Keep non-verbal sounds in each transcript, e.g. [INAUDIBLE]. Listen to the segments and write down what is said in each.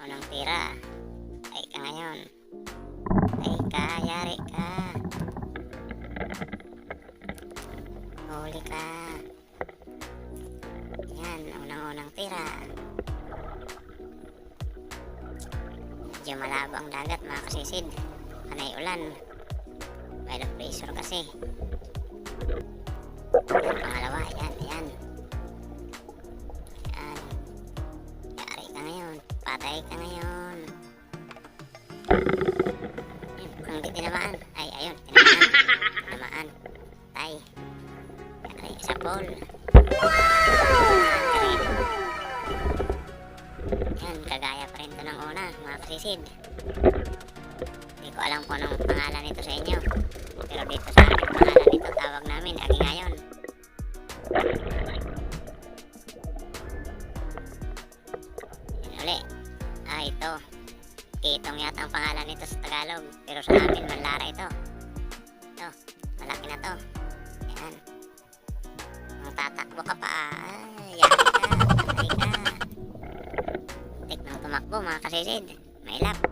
Unang tira. Ay ka ngayon. Ay ka, yari ka. Huli ka. Yan, unang-unang tira. Medyo malabo ang dagat mga kasisid. Panay ulan. Well of pressure kasi. Pangalawa, yan. Yan. Patay ka ngayon. Yun, kung di tinamaan. Ay, ayun, tinamaan. Tinamaan. Tay. Yari, sa pole. Yan, kagaya pa rin to ng una, mga kasisid. Hindi ko alam kung anong pangalan nito sa inyo. Pero dito sa amin, pangalan nito, tawag namin, agi Kitong yata ang pangalan nito sa Tagalog. Pero sa amin, Manlara ito. Ito, malaki na to. Yan. Kung tatakbo ka pa, ay, yan ka, patay ka. Tik tumakbo, mga kasisid. Mailap. Tik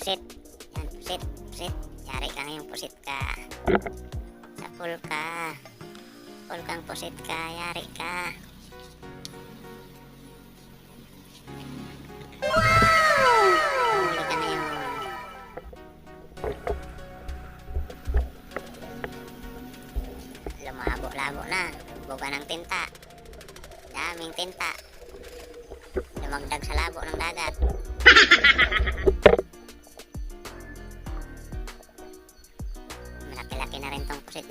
Pusit. Yan, pusit, pusit. Yari ka ngayong pusit ka. Sa pool ka. Pool kang pusit ka, yari ka. Lumabo-labo na. Buga ng tinta. Daming tinta. Lumagdag sa labo ng dagat. [LAUGHS]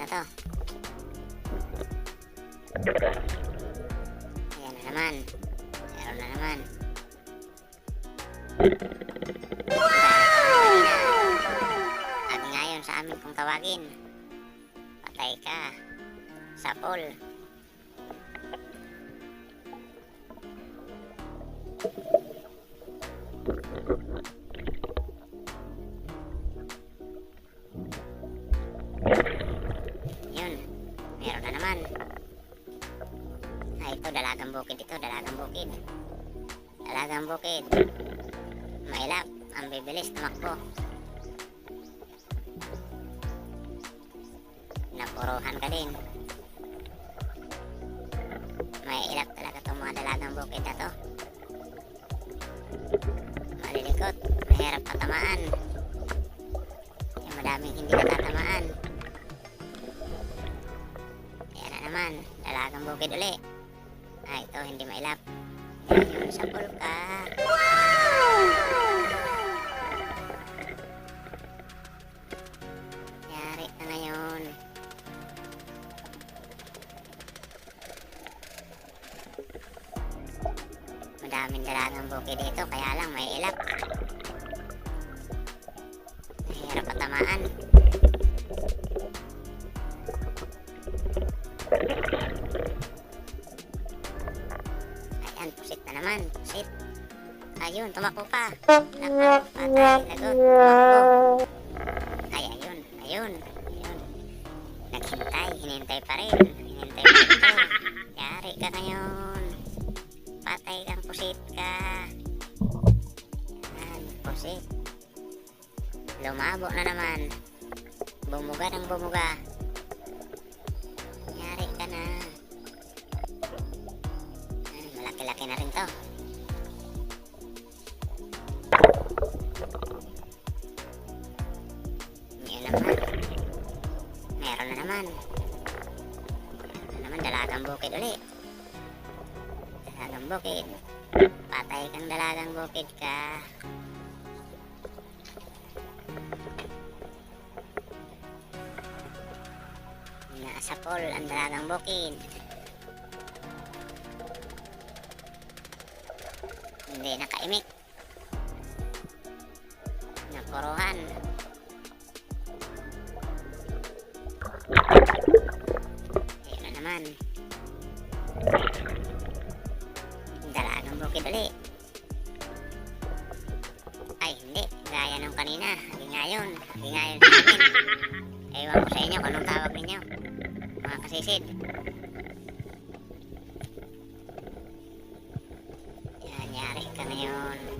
to. Ayan na naman. Meron na naman. Ag ngayon sa amin kung tawagin. Patay ka. Sa pool. Dalagang bukid ito, dalagang bukid. Dalagang bukid. Mailap, ang bibilis, tumakbo. Napuruhan ka din. May ilap talaga itong mga dalagang bukid na to. Malilikot, mahirap patamaan. Yung madaming hindi natatamaan. Yan na naman, dalagang bukid uli. Ah, ito hindi mailap. Ngayon sa pulka. Yari ka ngayon. Madaming dalagang bukid dito, kaya lang may ilap. Mahirap patamaan. Ayun, tumakbo pa. Naku, patay, lagot. Tumakbo. Ay, ayun, ayun, ayun. Naghintay, hinintay pa rin. Hinintay pa rin. Yari ka ngayon. Patay kang pusit ka. Yan, pusit. Lumabo na naman. Bumuga ng bumuga. Naman dalagang bukid uli. Dalagang bukid. Patay kang dalagang bukid ka. Nasa pool ang dalagang bukid. Hindi nakaimik. Puruhan. Ayun naman. Dalagang bukid ulit. Ay, hindi. Gaya nung kanina. Hagi nga yun. Hagi nga yun sa amin. Ewan ko sa inyo kung anong tawag ninyo. Mga kasisid. Yan, yari ka ngayon.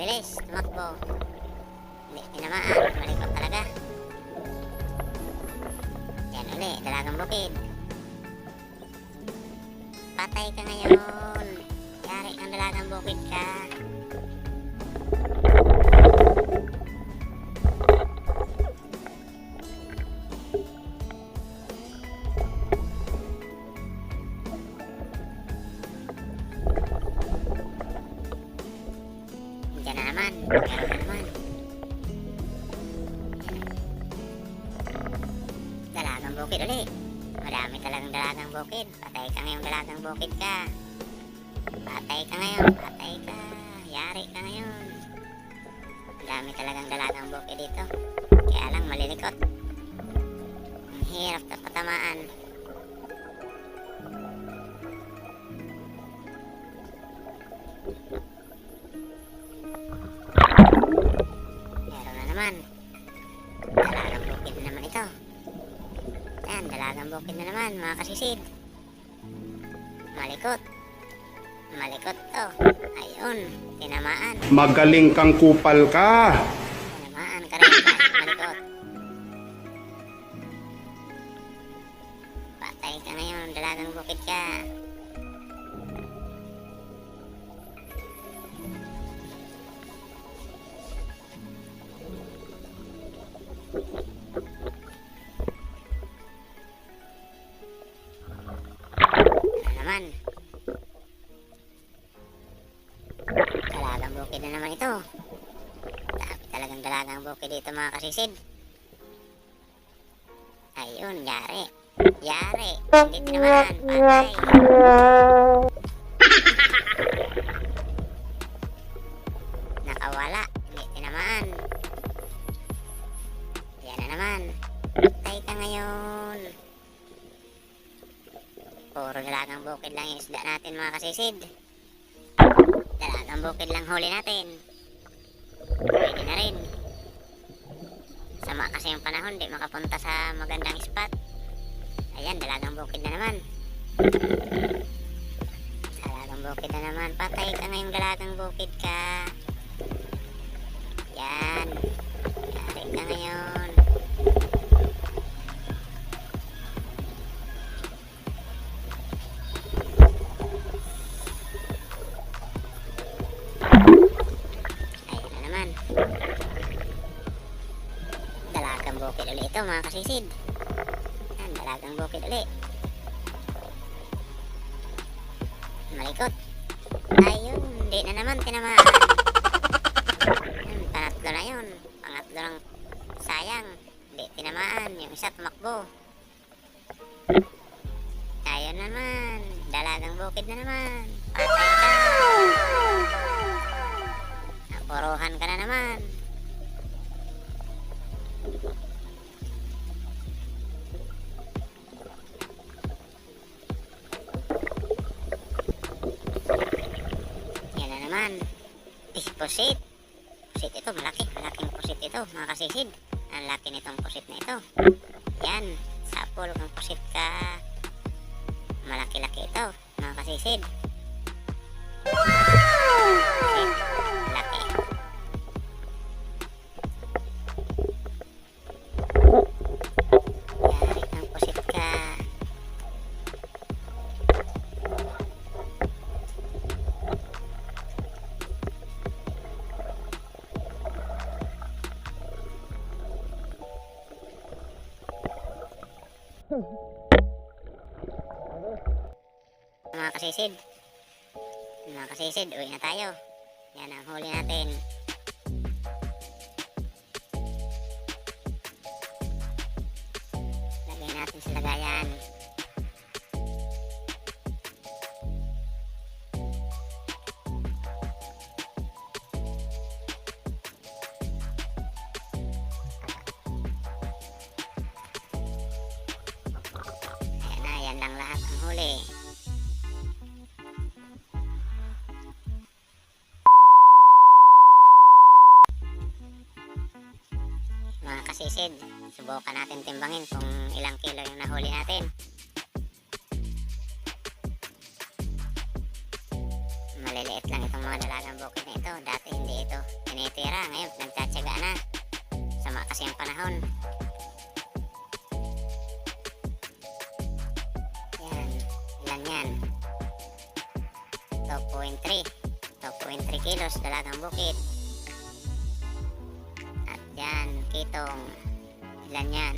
Bilis, tumakbo. Hindi tinamaan, malikot talaga. Yan uli, dalagang bukid. Patay ka ngayon. Yari kang dalagang bukid ka. Dalagang bukid ulit. Marami talagang dalagang bukid. Patay ka ngayong dalagang bukid ka. Patay ka ngayon. Patay ka. Yari ka ngayon. Marami talagang dalagang bukid dito. Kaya lang malilikot. Ang hirap na patamaan. Naman, mga kasisid. Malikot. Malikot to. Ayun, tinamaan. Magaling kang kupal ka. Bukid na naman ito. Dami talagang dalagang bukid dito mga kasisid. Ayun, yari. Yari. Hindi tinamaan. Patay. [LAUGHS] Nakawala. Hindi tinamaan. Yan na naman. Patay ka ngayon. Puro dalagang bukid lang yung isda natin mga kasisid. Dalagang bukid lang huli natin. Pwede na rin. Sama kasi yung panahon, di makapunta sa magandang spot. Ayan, dalagang bukid na naman. Dalagang bukid na naman. Patay ka ngayong dalagang bukid ka. Mga kasisid. Yan, dalagang bukid ulit. Malikot. Ayun, hindi na naman tinamaan. Yan, pangatlo na yun. Pangatlo ng sayang. Hindi tinamaan. Yung isa tumakbo. Ayun naman. Dalagang bukid na naman. Patay ka. Napuruhan ka na naman. Pusit. Pusit ito, malaki. Malaking pusit ito, mga kasisid. Ang laki nitong pusit na ito. Yan, sapol kang pusit ka. Malaki-laki ito, mga kasisid. Pusit, kasisid. Mga kasisid, uwi na tayo. Yan ang huli natin. Subukan natin timbangin kung ilang kilo yung nahuli natin. Maliliit lang itong mga dalagang bukid na ito. Dati hindi ito tinitira. Ngayon, nagtatsaga na. Sama kasi ang panahon. Yan. Ilan yan? 2.3. 2.3 kilos dalagang bukid. At yan, kitong. Ilan yan?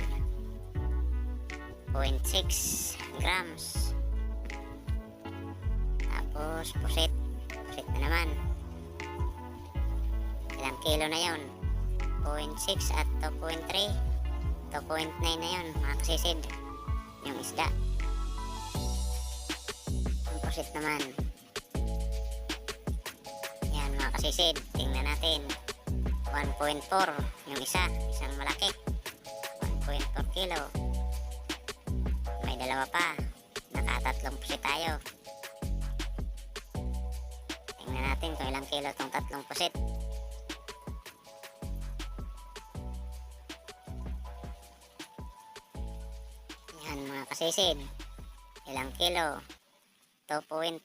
0.6 grams. Tapos, pusit. Pusit na naman. Ilang kilo na yon? 0.6 at 2.3. 2.9 na yon mga kasisid. Yung isda. Ang pusit naman. Yan mga kasisid. Tingnan natin. 1.4 yung isa. Isang malaki. 1.4 kilo. May dalawa pa. Nakatatlong pusit tayo. Tingnan natin kung ilang kilo itong tatlong pusit. Yan mga kasisid. Ilang kilo? 2.4.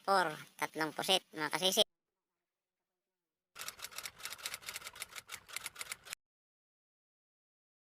Tatlong pusit mga kasisid.